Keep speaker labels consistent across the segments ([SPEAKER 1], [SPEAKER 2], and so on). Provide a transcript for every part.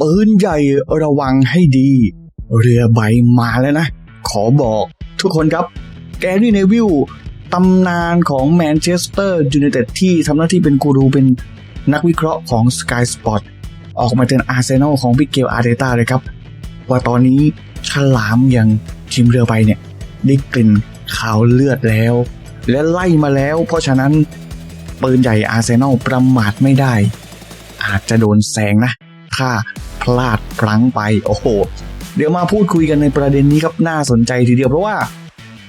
[SPEAKER 1] ปืนใหญ่ระวังให้ดี เรือใบมาแล้วนะ ขอบอกทุกคนครับ แกรี่เนวิลตำนานของแมนเชสเตอร์ยูไนเต็ดที่ทำหน้าที่เป็นกูรูเป็นนักวิเคราะห์ของ Sky Sport ออกมาเตือนอาร์เซนอลของพิเกลอาร์เตต้าเลยครับ ว่าตอนนี้ฉลามอย่างทีมเรือใบเนี่ย ได้กลิ่นขาวเลือดแล้ว และไล่มาแล้ว เพราะฉะนั้น ปืนใหญ่อาร์เซนอลประมาทไม่ได้ อาจจะโดนแซงนะ ถ้า พลาดพลั้งไปโอ้โห เดี๋ยวมาพูดคุยกันในประเด็นนี้ครับน่าสนใจทีเดียวเพราะว่า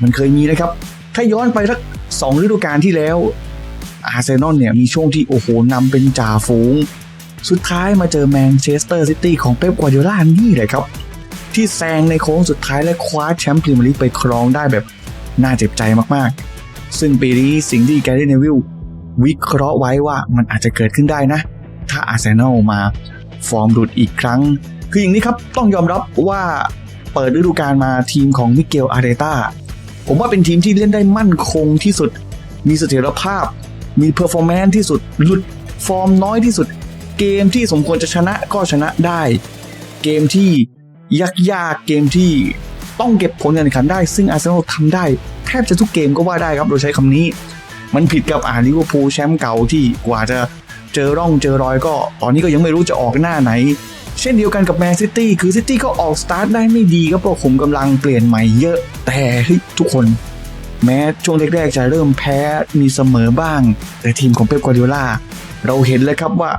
[SPEAKER 1] มันเคยมีนะครับ ถ้าย้อนไปสักสองฤดูกาลที่แล้วอาร์เซนอลเนี่ยมีช่วงที่โอ้โหนำเป็นจ่าฝูง สุดท้ายมาเจอแมนเชสเตอร์ซิตี้ของเป๊ปกัวร์ดิโอลานี่แหละครับ ที่แซงในโค้งสุดท้ายและคว้าแชมป์พรีเมียร์ลีกไปครองได้แบบน่าเจ็บใจมากๆ ซึ่งปีนี้สิ่งที่แกรี่เนวิลวิเคราะห์ไว้ว่ามันอาจจะเกิดขึ้นได้นะ ถ้าอาร์เซนอลมา ฟอร์มหลุดอีกครั้ง คืออย่างนี้ครับต้องยอมรับว่าเปิดฤดูกาลมาทีมของมิเกลอาร์เตต้าผมว่าเป็นทีมที่เล่นได้มั่นคงที่สุด มีเสถียรภาพ มีเพอร์ฟอร์แมนซ์ที่สุดหลุดฟอร์มน้อยที่สุด เกมที่สมควรจะชนะก็ชนะได้ เกมที่ยากๆเกมที่ต้องเก็บผลการแข่งขันได้ ซึ่งอาร์เซนอลทำได้ แทบจะทุกเกมก็ว่าได้ครับโดยใช้คำนี้ มันผิดกับอาลิเวอร์พูลแชมป์เก่าที่กว่าจะ เจอร่องเจอรอยก็ ตอนนี้ก็ยังไม่รู้จะออกหน้าไหน เช่นเดียวกันกับแมนซิตี้คือซิตี้ก็ออกสตาร์ทได้ไม่ดีก็เพราะขุมกำลังเปลี่ยนใหม่เยอะ แต่ทุกคน แม้ช่วงแรกๆจะเริ่มแพ้มีเสมอบ้าง แต่ทีมของเป๊ปกัวร์ดิโอลาเราเห็นเลยครับว่า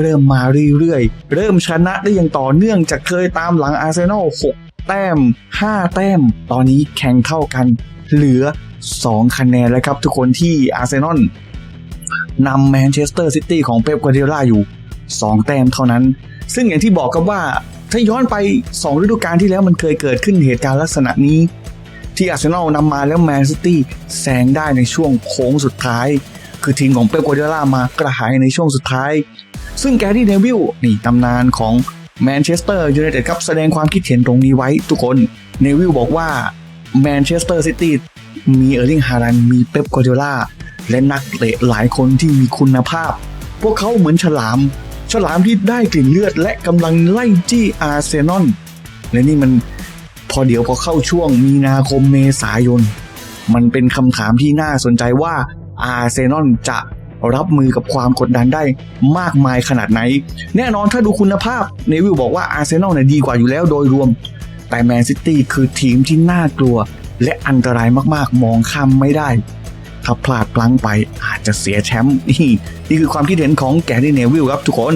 [SPEAKER 1] เริ่มมาเรื่อยๆ เริ่มชนะได้อย่างต่อเนื่องจากเคยตามหลังอาร์เซนอล6แต้ม 5 แต้ม ตอนนี้แข่งเท่ากัน เหลือ 2 คะแนนแล้วครับทุกคนที่อาร์เซนอล นำแมนเชสเตอร์ซิตี้ของเป๊ปกัวร์ดิโอลาอยู่ 2 แต้มเท่านั้น ซึ่งอย่างที่บอกครับว่าถ้าย้อนไป 2 ฤดูกาลที่แล้วมันเคยเกิดขึ้นเหตุการณ์ลักษณะนี้ ที่อาร์เซนอลนำมาแล้วแมนซิตี้แซงได้ในช่วงโค้งสุดท้าย คือทีมของเป๊ปกัวร์ดิโอลามากระหายในช่วงสุดท้าย ซึ่งแกรี่เนวิลนี่ตำนานของแมนเชสเตอร์ยูไนเต็ดครับแสดงความคิดเห็นตรงนี้ไว้ทุกคนเนวิลบอกว่าแมนเชสเตอร์ซิตี้มีเออร์ลิงฮารันมีเป๊ปกัวร์ดิโอลา และนักเตะหลายคนที่มีคุณภาพ พวกเขาเหมือนฉลาม ฉลามที่ได้กลิ่นเลือดและกำลังไล่จี้อาร์เซนอลและนี่มันพอเดี๋ยวพอเข้าช่วงมีนาคมเมษายน มันเป็นคำถามที่น่าสนใจว่าอาร์เซนอลจะรับมือกับความกดดันได้มากมายขนาดไหน แน่นอนถ้าดูคุณภาพเนวิลบอกว่าอาร์เซนอลเนี่ยดีกว่าอยู่แล้วโดยรวม แต่แมนซิตี้คือทีมที่น่ากลัว และอันตรายมากๆ มองข้ามไม่ได้ ถ้าพลาดพลั้งไปอาจจะเสียแชมป์นี่นี่คือความคิดเห็นของแกรี่เนวิลครับทุกคน